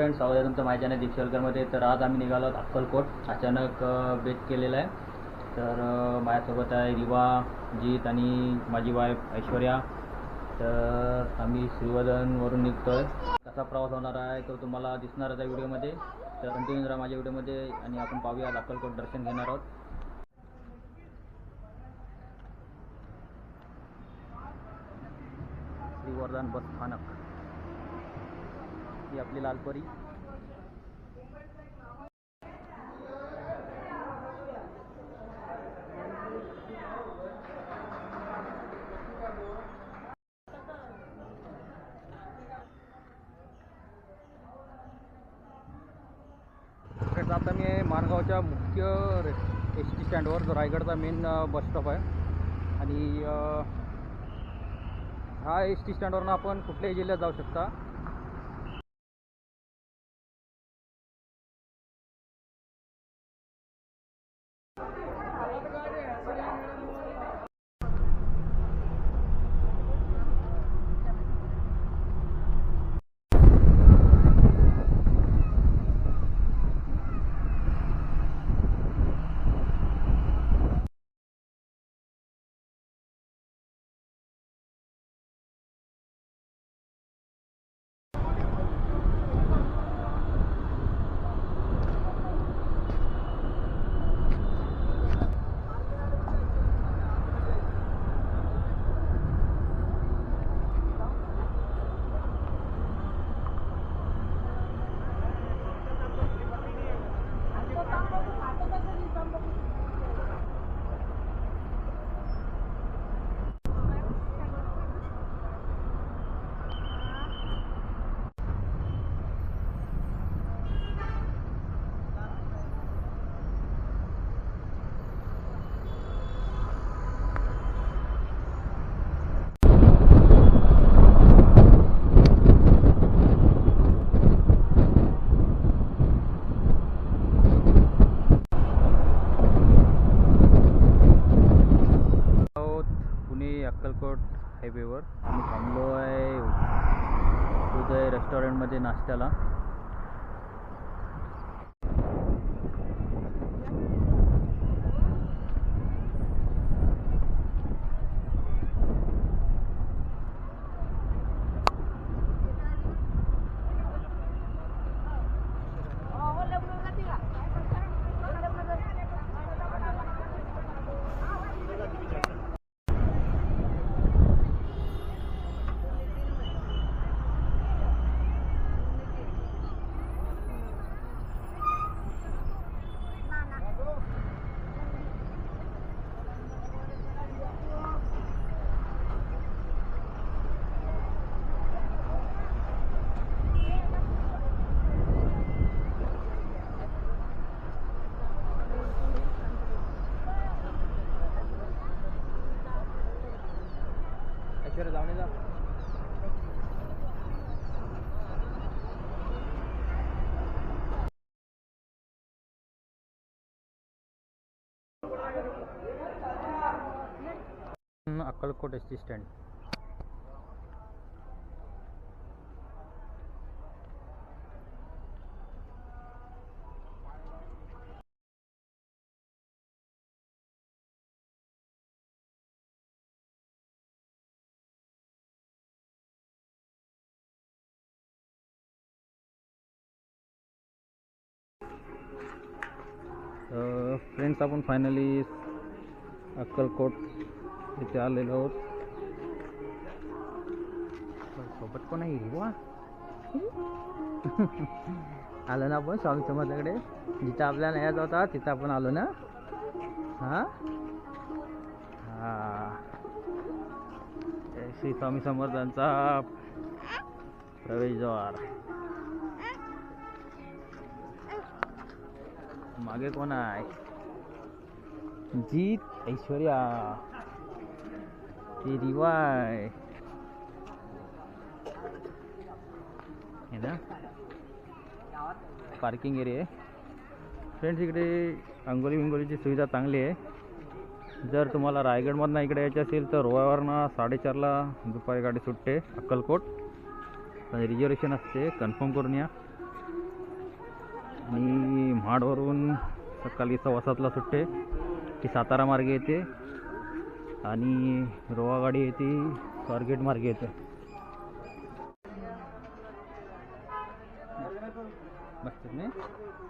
स्वागत तुमचं माझ्या चॅनल दीक्षलकरमध्ये तर आज आम्ही निघालो आहोत अक्कलकोट. अचानक अ, केलेला आहे. तर माझ्यासोबत आहे रिवा जीत आणि माझी वाईफ ऐश्वर्या. तर आम्ही श्रीवर्धनवरून निघतो आहे कसा प्रवास होणार आहे तो तुम्हाला दिसणार आहे व्हिडिओमध्ये. तर कंटिन्यू राहा माझ्या व्हिडिओमध्ये आणि आपण पाहूया अक्कलकोट दर्शन घेणार आहोत. श्रीवर्धन बस स्थानक. ही आपली लालपरी आता मी माणगावच्या मुख्य एस टी स्टँडवर जो रायगडचा मेन बस स्टॉप आहे. आणि हा एस टी स्टँडवरनं आपण कुठल्याही जिल्ह्यात जाऊ शकता आहोत पुणे अक्कलकोट हायवेवर आम्ही थांबलो आहे उदय रेस्टॉरंटमध्ये नाश्त्याला. ऐश्वर्या जाऊन जा Akkalkot S T stand friends आपण फायनली अक्कलकोट इथे आलेलो आहोत. सोबत कोण आहे? वा आलो ना आपण स्वामी समर्थाकडे जिथं आपल्याला यायचा होता तिथं आपण आलो ना? हां? हां. श्री स्वामी समर्थांचा प्रवेशद्वार. मागे कोण आहे? जीत ऐश्वर्या. ते रिवाय हे ना? पार्किंग एरिया आहे. फ्रेंड्स इकडे अंगोली बिंगोलीची सुविधा चांगली आहे. जर तुम्हाला रायगडमधनं इकडे यायचं असेल तर रोवावरनं साडेचारला दुपारी गाडी सुटते अक्कलकोट. पण रिझर्वेशन असते कन्फर्म करून या. आणि म्हाडवरून सकाळी सव्वा सातला सुटते ती सातारा मार्गे येते आणि रोवा गाडी येते स्वारगेट मार्गे येते. बसतात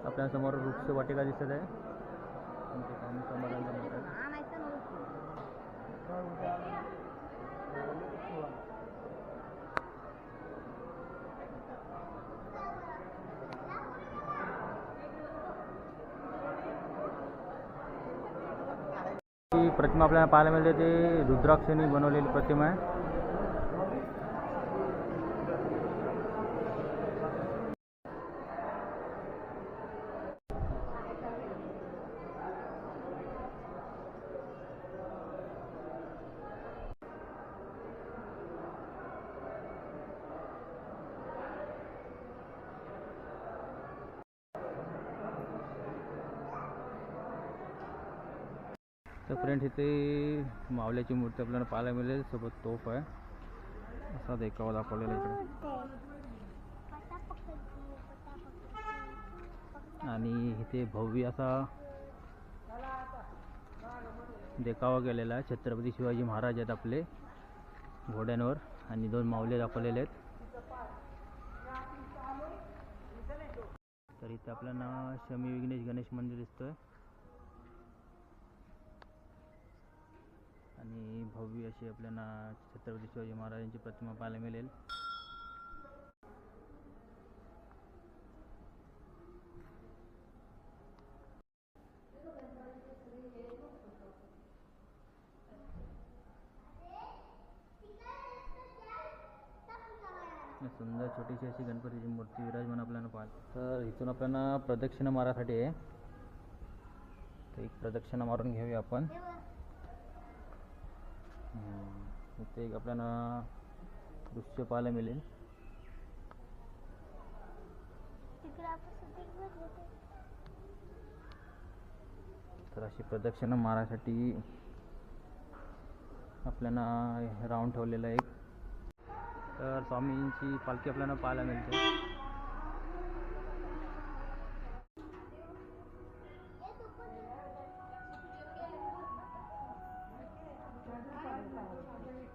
समोर वृक्ष वाटिका दिसत आहे तुमचे स्वामी समर्थांचं मठ आहे. ही प्रतिमा आपल्याला पाहायला मिळते ते रुद्राक्षाने बनवलेली प्रतिमा आहे तर फ्रेंड इथे मावल्याची मूर्ती आपल्याला पाहायला मिळेल. सोबत तोफ आहे. असा देखावा दाखवलेला इकडे. आणि इथे भव्य असा देखावा केलेला आहे. छत्रपती शिवाजी महाराज आहेत आपले घोड्यांवर. आणि दोन मावले दाखवलेले आहेत. तर इथे आपल्याला शमी विघ्नेश गणेश मंदिर दिसतोय आणि भव्य अशी आपल्याला छत्रपती शिवाजी महाराजांची प्रतिमा पाहायला मिळेल. सुंदर छोटीशी अशी गणपतीची मूर्ती विराजमान आपल्याला पाहायला तर इथून आपल्याला प्रदक्षिणा मारासाठी आहे. तर एक प्रदक्षिणा मारून घेऊया आपण. इथे एक आपल्याला दृश्य पाहायला मिळेल तर अशी प्रदक्षिणा मारायसाठी आपल्याला राऊंड ठेवलेलं आहे. एक तर स्वामींची पालखी आपल्याला पाहायला मिळते. 买了票，但是。